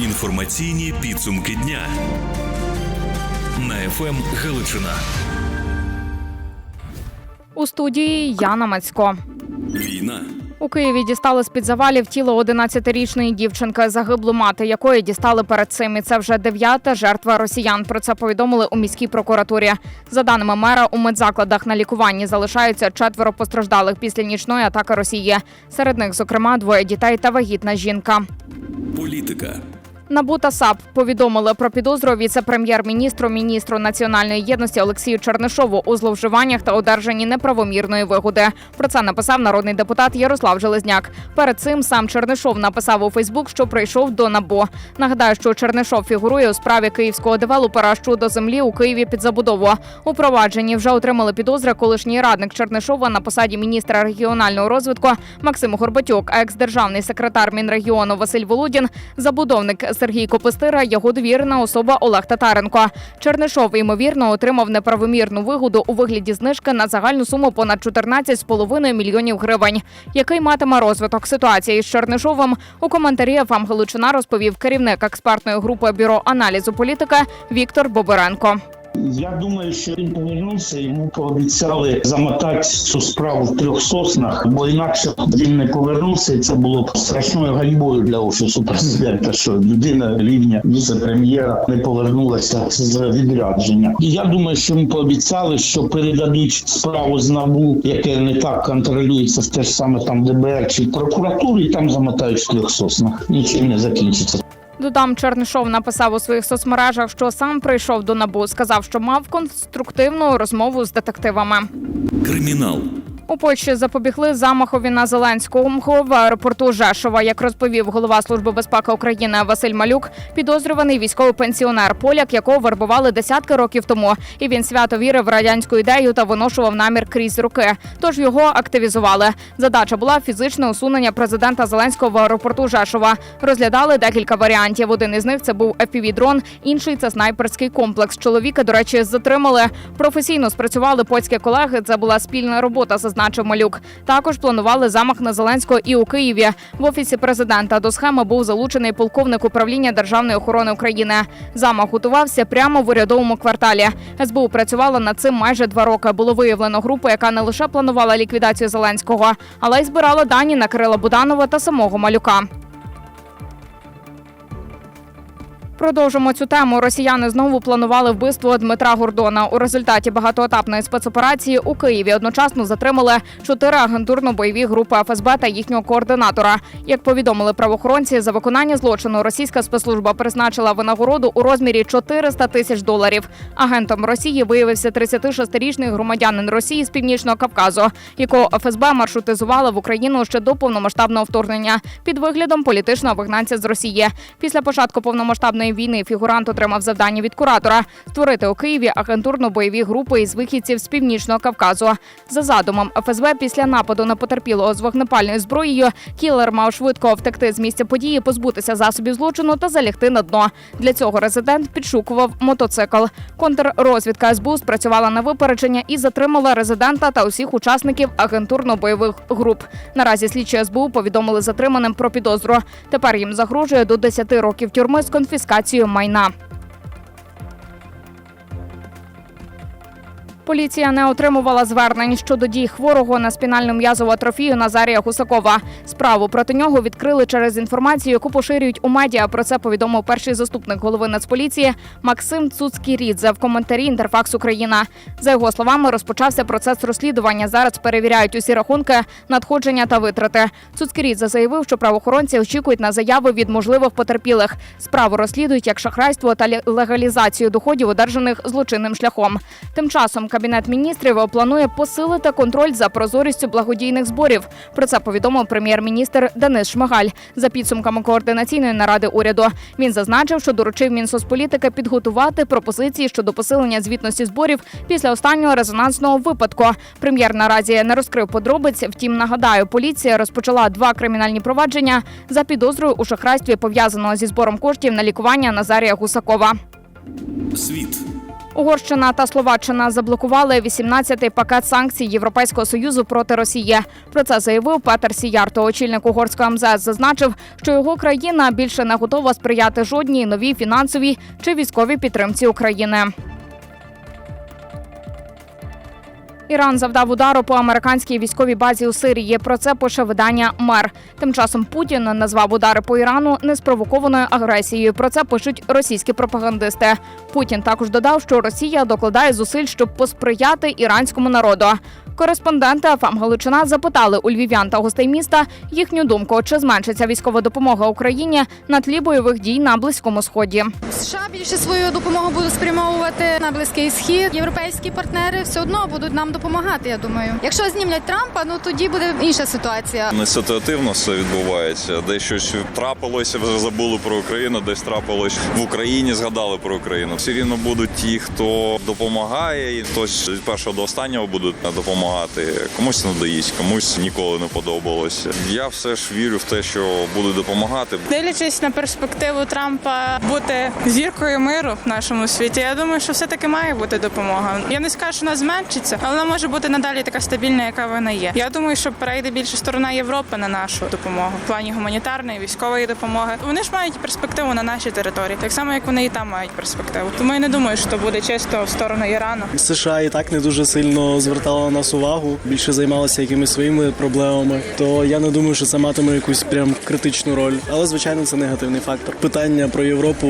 Інформаційні підсумки дня на ФМ Галичина. У студії Яна Мацько. Війна. У Києві дістали з під завалів тіло 11-річної дівчинки, загиблу мати якої дістали перед цим. І це вже дев'ята жертва росіян. Про це повідомили у міській прокуратурі. За даними мера, у медзакладах на лікуванні залишаються четверо постраждалих після нічної атаки Росії. Серед них, зокрема, двоє дітей та вагітна жінка. Політика. НАБУ та САП повідомили про підозру віце-прем'єр-міністру, міністру національної єдності Олексію Чернишову у зловживаннях та одержанні неправомірної вигоди. Про це написав народний депутат Ярослав Железняк. Перед цим сам Чернишов написав у Фейсбук, що прийшов до НАБУ. Нагадаю, що Чернишов фігурує у справі київського девелопера щодо землі у Києві під забудову. У провадженні вже отримали підозри колишній радник Чернишова на посаді міністра регіонального розвитку Максим Горбатюк, екс-державний секретар Мінрегіону Василь Володін, забудовник Сергій Копистира, його довірена особа Олег Татаренко. Чернишов ймовірно отримав неправомірну вигоду у вигляді знижки на загальну суму понад 14,5 мільйонів гривень. Який матиме розвиток ситуації з Чернишовим у коментарі ФАМ Галичина розповів керівник експертної групи бюро аналізу політики Віктор Боберенко. Я думаю, що він повернувся. Йому пообіцяли замотати цю справу в трьох соснах, бо інакше він не повернувся, це було б страшною ганьбою для офісу президента, що людина рівня віце-прем'єра не повернулася з відрядження. І я думаю, що йому пообіцяли, що передадуть справу з набу, яке не так контролюється те ж саме там ДБР чи прокуратурі, і там замотають в трьох соснах. Нічим не закінчиться. Додам Чернишов написав у своїх соцмережах, що сам прийшов до набу. Сказав, що мав конструктивну розмову з детективами. Кримінал. У Польщі запобігли замахові на Зеленського в аеропорту Жешова. Як розповів голова служби безпеки України Василь Малюк, підозрюваний військовий пенсіонер, поляк, якого вербували десятки років тому, і він свято вірив в радянську ідею та виношував намір крізь руки. Тож його активізували. Задача була фізичне усунення президента Зеленського в аеропорту Жешова. Розглядали декілька варіантів. Один із них це був FPV-дрон, інший це снайперський комплекс. Чоловіка, до речі, затримали. Професійно спрацювали польські колеги. Це була спільна робота, зазначив Малюк. Також планували замах на Зеленського і у Києві. В офісі президента до схеми був залучений полковник управління державної охорони України. Замах готувався прямо в урядовому кварталі. СБУ працювала над цим майже два роки. Було виявлено групу, яка не лише планувала ліквідацію Зеленського, але й збирала дані на Кирила Буданова та самого Малюка. Продовжимо цю тему. Росіяни знову планували вбивство Дмитра Гордона. У результаті багатоетапної спецоперації у Києві одночасно затримали чотири агентурно-бойові групи ФСБ та їхнього координатора. Як повідомили правоохоронці, за виконання злочину російська спецслужба призначила винагороду у розмірі 400 тисяч доларів. Агентом Росії виявився 36-річний громадянин Росії з північного Кавказу, якого ФСБ маршрутизувала в Україну ще до повномасштабного вторгнення під виглядом політичного вигнанця з Росії. Після початку повномасштабної війни фігурант отримав завдання від куратора створити у Києві агентурно-бойові групи із вихідців з північного Кавказу. За задумом ФСБ після нападу на потерпілого з вогнепальною зброєю кілер мав швидко втекти з місця події, позбутися засобів злочину та залягти на дно. Для цього резидент підшукував мотоцикл. Контррозвідка СБУ спрацювала на випередження і затримала резидента та усіх учасників агентурно-бойових груп. Наразі слідчі СБУ повідомили затриманим про підозру. Тепер їм загрожує до 10 років тюрми з конфіскацією майна. Поліція не отримувала звернень щодо дій хворого на спінальну м'язову атрофію Назарія Гусакова. Справу проти нього відкрили через інформацію, яку поширюють у медіа. Про це повідомив перший заступник голови Нацполіції Максим Цуцький-Рідзе в коментарі Інтерфакс Україна. За його словами, розпочався процес розслідування. Зараз перевіряють усі рахунки, надходження та витрати. Цуцький-Рідзе заявив, що правоохоронці очікують на заяви від можливих потерпілих. Справу розслідують як шахрайство та ле- легалізацію доходів, одержаних злочинним шляхом. Тим часом кабінет міністрів планує посилити контроль за прозорістю благодійних зборів. Про це повідомив прем'єр-міністр Денис Шмигаль за підсумками координаційної наради уряду. Він зазначив, що доручив Мінсоцполітики підготувати пропозиції щодо посилення звітності зборів після останнього резонансного випадку. Прем'єр наразі не розкрив подробиць. Втім, нагадаю, поліція розпочала два кримінальні провадження за підозрою у шахрайстві пов'язаного зі збором коштів на лікування Назарія Гусакова. Світ. Угорщина та Словаччина заблокували 18-й пакет санкцій Європейського союзу проти Росії. Про це заявив Петер Сіярто. Очільник угорського МЗС зазначив, що його країна більше не готова сприяти жодній новій фінансовій чи військовій підтримці України. Іран завдав удару по американській військовій базі у Сирії. Про це пише видання Мер. Тим часом Путін назвав удари по Ірану неспровокованою агресією. Про це пишуть російські пропагандисти. Путін також додав, що Росія докладає зусиль, щоб посприяти іранському народу. Кореспонденти ФМ Галичина запитали у львів'ян та гостей міста їхню думку, чи зменшиться військова допомога Україні на тлі бойових дій на близькому сході. США більше свою допомогу будуть спрямовувати на близький схід. Європейські партнери все одно будуть нам допомагати. Я думаю, якщо знімлять Трампа, ну тоді буде інша ситуація. Не ситуативно все відбувається. Десь щось трапилося, вже забули про Україну, десь трапилось в Україні, згадали про Україну. Все рівно будуть ті, хто допомагає, і хтось від першого до останнього будуть допомагати. Комусь надоїсть, комусь ніколи не подобалося. Я все ж вірю в те, що будуть допомагати. Дивлячись на перспективу Трампа бути зіркою миру в нашому світі, я думаю, що все таки має бути допомога. Я не скажу, що вона зменшиться, але вона може бути надалі така стабільна, яка вона є. Я думаю, що перейде більше сторона Європи на нашу допомогу в плані гуманітарної, військової допомоги. Вони ж мають перспективу на нашій території, так само як вони і там мають перспективу. Тому я не думаю, що буде чисто в сторону Ірану. США і так не дуже сильно звертала на нас увагу, більше займалася якимись своїми проблемами. То я не думаю, що це матиме якусь прям критичну роль. Але звичайно, це негативний фактор. Питання про Європу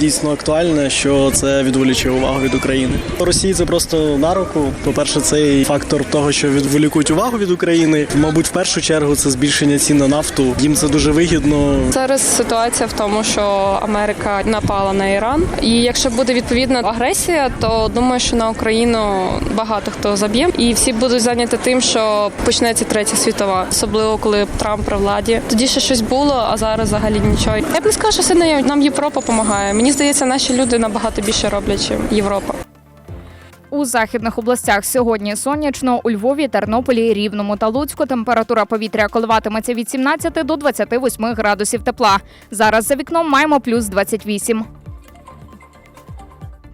дійсно актуальне, що це відволічує увагу від України. Росії це просто на руку. По-перше, цей фактор того, що відволікують увагу від України. Мабуть, в першу чергу це збільшення цін на нафту. Їм це дуже вигідно. Зараз ситуація в тому, що Америка напала на Іран, і якщо буде відповідна агресія, то думаю, що на Україну багато хто заб'є, і всі будуть зайняті тим, що почнеться третя світова, особливо коли Трамп при владі. Тоді ще щось було, а зараз взагалі нічого. Я б не сказала, що сильно нам Європа допомагає. Мені здається, наші люди набагато більше роблять, ніж Європа. У західних областях сьогодні сонячно у Львові, Тернополі, Рівному та Луцьку температура повітря коливатиметься від 17 до 28 градусів тепла. Зараз за вікном маємо плюс 28.